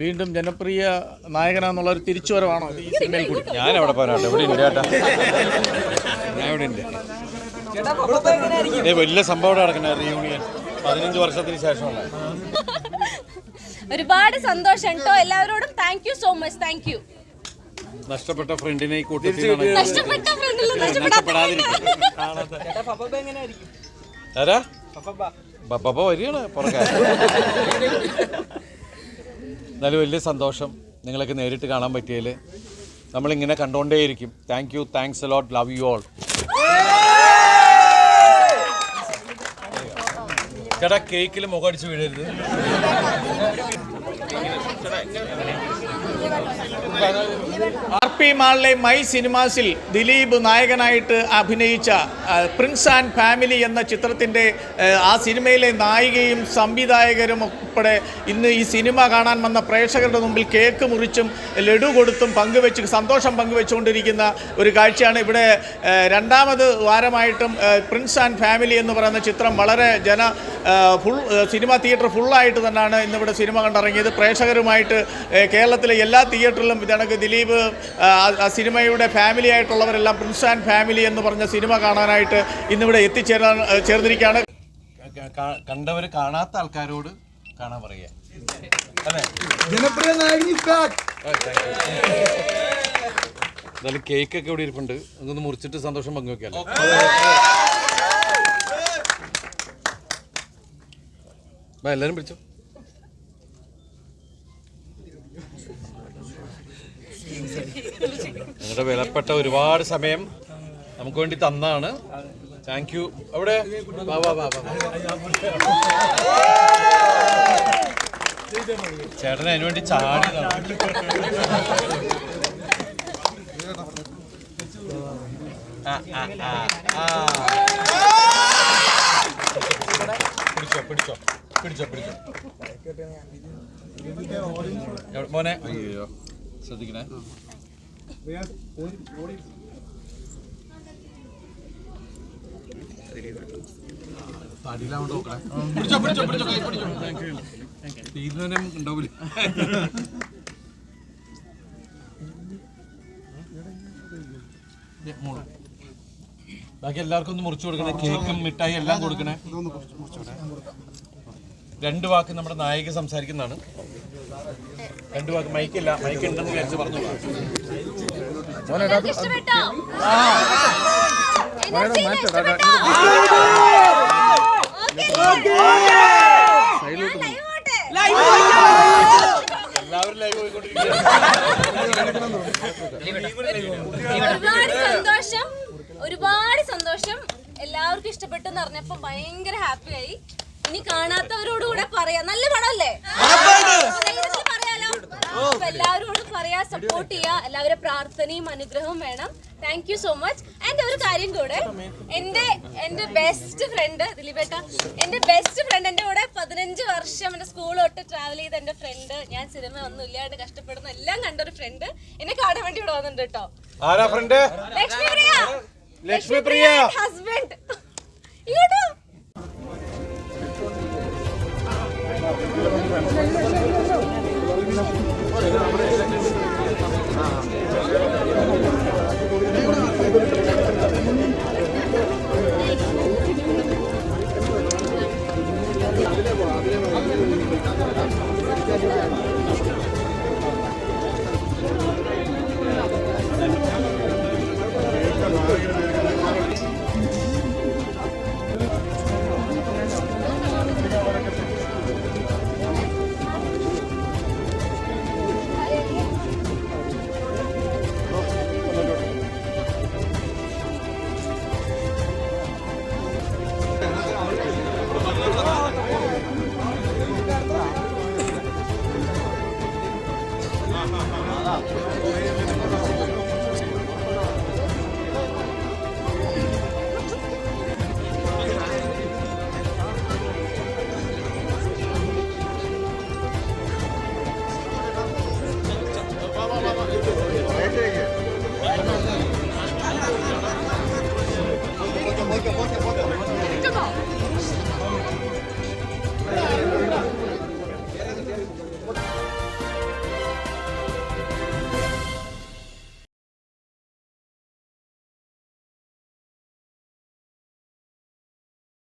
വീണ്ടും ജനപ്രിയ നായകനാന്നുള്ള ഒരു തിരിച്ചുവരവാണോ ഈ സിനിമയിൽ കൂടി? ഞാൻ എവിടെ പോരാട്ടെ. ഇവിടെ ഉണ്ട് ചേട്ടാ ഞാൻ ഇവിടെ ഉണ്ട് ഏ വലിയ സംഭവം ഇവിടെ നടക്കണ റീയൂണിയൻ പതിനഞ്ച് വർഷത്തിന് ശേഷമുള്ള. ഒരുപാട് സന്തോഷം കേട്ടോ. എല്ലാവരോടും thank you so much thank you നഷ്ടപ്പെട്ട ഫ്രണ്ടിനെ ഈ കൂട്ടത്തിൽ നഷ്ടപ്പെട്ട ഫ്രണ്ടിൽ നഷ്ടപ്പെടാത്ത ആരാ? പപ്പ വരികയാണ് പുറകെ. എന്നാലും വലിയ സന്തോഷം നിങ്ങളൊക്കെ നേരിട്ട് കാണാൻ പറ്റിയതിൽ നമ്മളിങ്ങനെ കണ്ടുകൊണ്ടേയിരിക്കും thank you thanks a lot love you all ചേട്ടാ കേക്കിൽ മുഖം അടിച്ച് വീഴരുത്. ആർ പി മാളിലെ മൈ സിനിമാസിൽ ദിലീപ് നായകനായിട്ട് അഭിനയിച്ച പ്രിൻസ് ആൻഡ് ഫാമിലി എന്ന ചിത്രത്തിന്റെ ആ, സിനിമയിലെ നായികയും സംവിധായകരും ഉൾപ്പെടെ ഇന്ന് ഈ സിനിമ കാണാൻ വന്ന പ്രേക്ഷകരുടെ മുമ്പിൽ കേക്ക് മുറിച്ചും ലഡു കൊടുത്തും പങ്കുവെച്ച് സന്തോഷം പങ്കുവെച്ചുകൊണ്ടിരിക്കുന്ന ഒരു കാഴ്ചയാണ് ഇവിടെ രണ്ടാമത് വാരമായിട്ടും പ്രിൻസ് ആൻഡ് ഫാമിലി എന്ന് പറയുന്ന ചിത്രം വളരെ ജന ഫുൾ സിനിമ തിയേറ്റർ ഫുള്ളായിട്ട് തന്നെയാണ് ഇന്നിവിടെ സിനിമ കണ്ടിറങ്ങിയത്. പ്രേക്ഷകരുമായിട്ട് കേരളത്തിലെ എല്ലാ തിയേറ്ററിലും ഇതണക്ക് ദിലീപ് ആ, സിനിമയുടെ ഫാമിലി ആയിട്ടുള്ളവരെല്ലാം പ്രിൻസ് ആൻഡ് ഫാമിലി എന്ന് പറഞ്ഞ സിനിമ കാണാനായിട്ട് ഇന്നിവിടെ എത്തിച്ചേരാൻ ചേർന്നിരിക്കുകയാണ്. കണ്ടവർ കാണാത്ത ആൾക്കാരോട് കാണാൻ പറയുക. അല്ലേ? ജനപ്രിയ കേക്ക് ഒക്കെ ഇവിടെ ഇരിപ്പുണ്ട്. അതൊന്ന് മുറിച്ചിട്ട് സന്തോഷം പങ്കുവെക്കാമല്ലോ എല്ലാവരും എല്ലാരും പിടിച്ചോ. നിങ്ങളുടെ വിലപ്പെട്ട ഒരുപാട് സമയം നമുക്ക് വേണ്ടി തന്നാണ് താങ്ക് യു അവിടെ ചേട്ടൻ അതിനു വേണ്ടി ചാടിയതാണ് ആ, ആ, ആ, ആ. പിടിച്ചോ പിടിച്ചോ പിടിച്ചോ പിടിച്ചോ മോനെ അയ്യോ ശ്രദ്ധിക്കണേ ബാക്കി എല്ലാവർക്കും ഒന്ന് മുറിച്ചു കൊടുക്കണേ. കേക്കും മിഠായി എല്ലാം കൊടുക്കണേ. രണ്ട് വാക്ക് നമ്മുടെ നായിക സംസാരിക്കുന്നതാണ്. രണ്ട് വാക്ക് മൈക്കില്ല മൈക്ക് ഉണ്ടെന്ന് വിചാരിച്ച് പറഞ്ഞു. എല്ലാവരും ലൈവ് ഒരുപാട് സന്തോഷം. ഒരുപാട് സന്തോഷം. എല്ലാവർക്കും ഇഷ്ടപ്പെട്ടു എന്ന് അറിഞ്ഞപ്പോ ഭയങ്കര ഹാപ്പി ആയി. ഇനി കാണാത്തവരോട് കൂടെ പറയാം. നല്ല പടമല്ലേ? പറയാലോ. അപ്പൊ എല്ലാവരോടും പറയാ സപ്പോർട്ട് ചെയ്യാ. എല്ലാവരുടെ പ്രാർത്ഥനയും അനുഗ്രഹവും വേണം. Thank you so much and ഒരു കാര്യം കൂടെ. എന്റെ എന്റെ ബെസ്റ്റ് ഫ്രണ്ട് ദിലീപേട്ട എന്റെ ബെസ്റ്റ് ഫ്രണ്ട് എന്റെ കൂടെ പതിനഞ്ച് വർഷം എന്റെ സ്കൂൾ തൊട്ട് ട്രാവൽ ചെയ്ത എന്റെ ഫ്രണ്ട് ഞാൻ സിനിമ ഒന്നും ഇല്ലാണ്ട് കഷ്ടപ്പെടുന്ന എല്ലാം കണ്ട ഒരു ഫ്രണ്ട് എന്നെ കാണാൻ വേണ്ടി ഇവിടെ വന്നിട്ടുണ്ട് കേട്ടോ. ആരാ ഫ്രണ്ട് ലക്ഷ്മി പ്രിയ. ലക്ഷ്മി പ്രിയ. ഹസ്ബൻഡ് ഇങ്ങോട്ടോ. ちょっと。